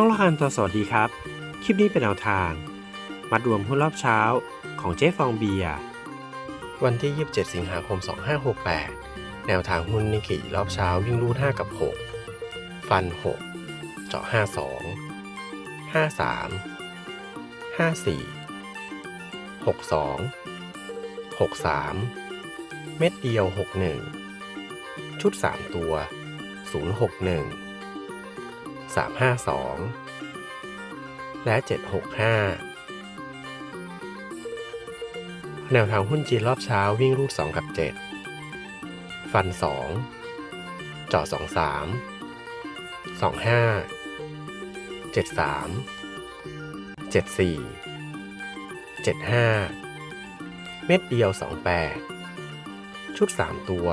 ช่องละคันตัวสวัสดีครับ คลิปนี้เป็นแนวทาง มัดรวมหุ้นรอบเช้าของเจ๊ฟองเบียร์วันที่ 27 สิงหาคม 2568 แนวทางหุ้นนิกเกิรอบเช้าวิ่งรูด5กับ 6 ฟัน 6 เจาะ 52 53 54 62 63 เม็ดเดียว 61 ชุด 3 ตัว 061 352 และ 765 แนวทางหุ้นจีนรอบเช้าวิ่งรูด 2 กับ 7 ฟัน 2จาะ23 25 73 74 75 เม็ดเดียว 28 ชุด 3 ตัว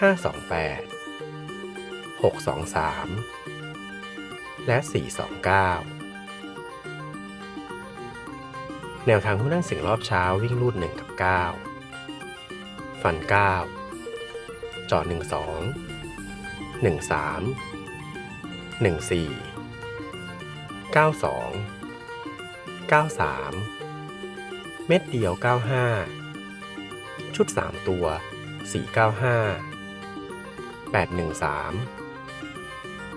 528 623 และ 429 แนวทางหุ้นนั่งสียงรอบเช้าวิ่งรูด 1 กับ 9 ฟัน 9 จอด 12 13 14 92 93 เม็ดเดียว 95 ชุด 3 ตัว 495 813